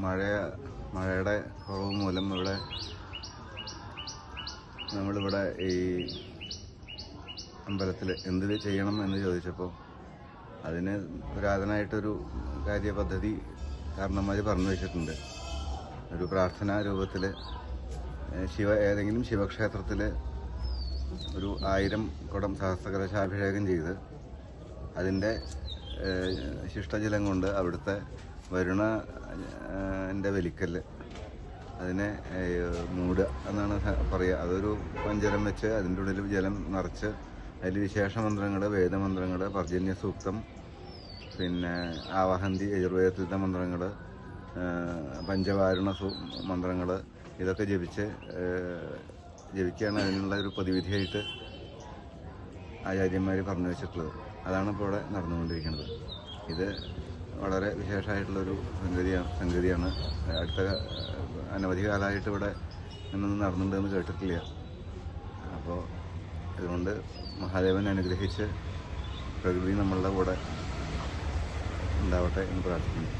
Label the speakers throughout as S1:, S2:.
S1: മഴ മഴയുടെ കുറവ് മൂലം ഇവിടെ നമ്മളിവിടെ ഈ അമ്പലത്തിൽ എന്ത് ചെയ്യണം എന്ന് ചോദിച്ചപ്പോൾ അതിന് പുരാതനമായിട്ടൊരു കാര്യപദ്ധതി കാരണന്മാർ പറഞ്ഞു വെച്ചിട്ടുണ്ട്. ഒരു പ്രാർത്ഥനാ രൂപത്തിൽ ശിവ ഏതെങ്കിലും ശിവക്ഷേത്രത്തിൽ ഒരു ആയിരം കുടം സഹസ്രകലശാഭിഷേകം ചെയ്ത് അതിന്റെ ശിഷ്ടജലം കൊണ്ട് അവിടുത്തെ വരുണ എന്റെ വലിക്കൽ അതിനെ മൂടുക എന്നാണ് പറയുക അതൊരു പഞ്ചരം വെച്ച് അതിന്റെ ഉള്ളിൽ ജലം നിറച്ച് അതിൽ വിശേഷ മന്ത്രങ്ങൾ വേദമന്ത്രങ്ങൾ പർജന്യ സൂക്തം പിന്നെ ആവഹന്തി യജുർവേദത്തിലത്തെ മന്ത്രങ്ങൾ പഞ്ചവാരുണ സൂ മന്ത്രങ്ങൾ ഇതൊക്കെ ജപിച്ച് ജപിക്കുകയാണ് അതിനുള്ള ഒരു പ്രതിവിധിയായിട്ട് ആചാര്യന്മാർ പറഞ്ഞു വെച്ചിട്ടുള്ളത്. അതാണ് ഇപ്പോൾ ഇവിടെ നടന്നുകൊണ്ടിരിക്കുന്നത്. ഇത് വളരെ വിശേഷമായിട്ടുള്ളൊരു സംഗതിയാണ് സംഗതിയാണ്. അടുത്ത അനവധി കാലമായിട്ട് ഇവിടെ ഇന്നൊന്നും നടന്നിട്ടുണ്ടെന്ന് കേട്ടിട്ടില്ല. അപ്പോൾ അതുകൊണ്ട് മഹാദേവൻ അനുഗ്രഹിച്ച് പ്രകൃതി നമ്മളുടെ കൂടെ ഉണ്ടാവട്ടെ എന്ന് പ്രാർത്ഥിക്കുന്നു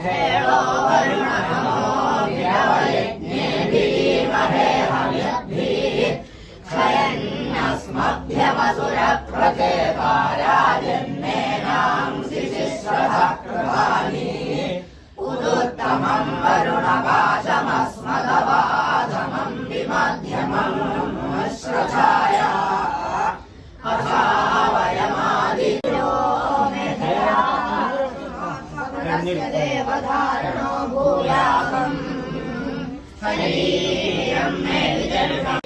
S1: ो
S2: वरुणो धीमहे ह्यभिः देवधारणो भूयाहम्। हरिम् मे विदर्भम्